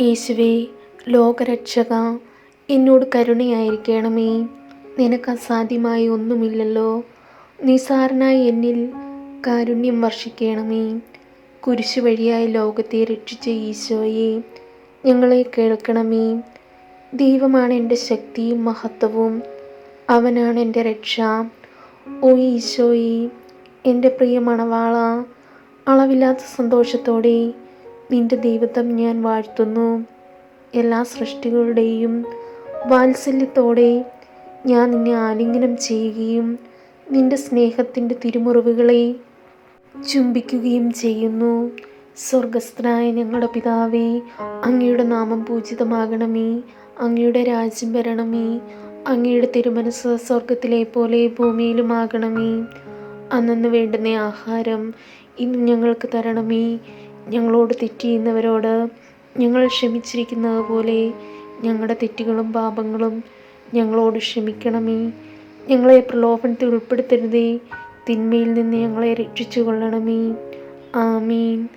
യേശുവേ ലോകരക്ഷക എന്നോട് കരുണയായിരിക്കണമേ. നിനക്ക് അസാധ്യമായി ഒന്നുമില്ലല്ലോ. നിസാരനായി എന്നിൽ കാരുണ്യം വർഷിക്കണമേ. കുരിശു വഴിയായി ലോകത്തെ രക്ഷിച്ച ഈശോയെ ഞങ്ങളെ കേൾക്കണമേ. ദൈവമാണ് എന്റെ ശക്തിയും മഹത്വവും. അവനാണ് എന്റെ രക്ഷ. ഓ ഈശോയെ എന്റെ പ്രിയ മണവാള അളവില്ലാത്ത സന്തോഷത്തോടെ നിന്റെ ദൈവത്വം ഞാൻ വാഴ്ത്തുന്നു. എല്ലാ സൃഷ്ടികളുടെയും വാത്സല്യത്തോടെ ഞാൻ നിന്നെ ആലിംഗനം ചെയ്യുകയും നിന്റെ സ്നേഹത്തിന്റെ തിരുമുറിവുകളെ ചുംബിക്കുകയും ചെയ്യുന്നു. സ്വർഗസ്ഥനായ ഞങ്ങളുടെ പിതാവേ അങ്ങയുടെ നാമം പൂജിതമാകണമേ. അങ്ങയുടെ രാജ്യം വരണമേ. അങ്ങയുടെ തിരുമനസ് സ്വർഗത്തിലെ പോലെ ഭൂമിയിലുമാകണമേ. അന്നു വേണ്ടുന്ന ആഹാരം ഇന്ന് ഞങ്ങൾക്ക് തരണമേ. ഞങ്ങളോട് തെറ്റ് ചെയ്യുന്നവരോട് ഞങ്ങൾ ക്ഷമിച്ചിരിക്കുന്നത് പോലെ ഞങ്ങളുടെ തെറ്റുകളും പാപങ്ങളും ഞങ്ങളോട് ക്ഷമിക്കണമേ. ഞങ്ങളെ പ്രലോഭനത്തിൽ ഉൾപ്പെടുത്തരുതേ. തിന്മയിൽ നിന്ന് ഞങ്ങളെ രക്ഷിച്ചു കൊള്ളണമേ. ആമീൻ.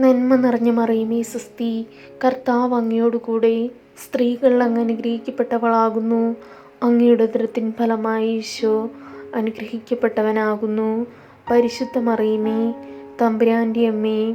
നന്മ നിറഞ്ഞ മറിയുമേ സുസ്തി. കർത്താവ് അങ്ങയോടുകൂടെ സ്ത്രീകൾ അങ്ങ് അനുഗ്രഹിക്കപ്പെട്ടവളാകുന്നു. അങ്ങയുടെ ഉദരത്തിൻ ഫലമായി ഈശോ അനുഗ്രഹിക്കപ്പെട്ടവനാകുന്നു. പരിശുദ്ധ മറിയുമേ തമ്പുരാന്റെ അമ്മേ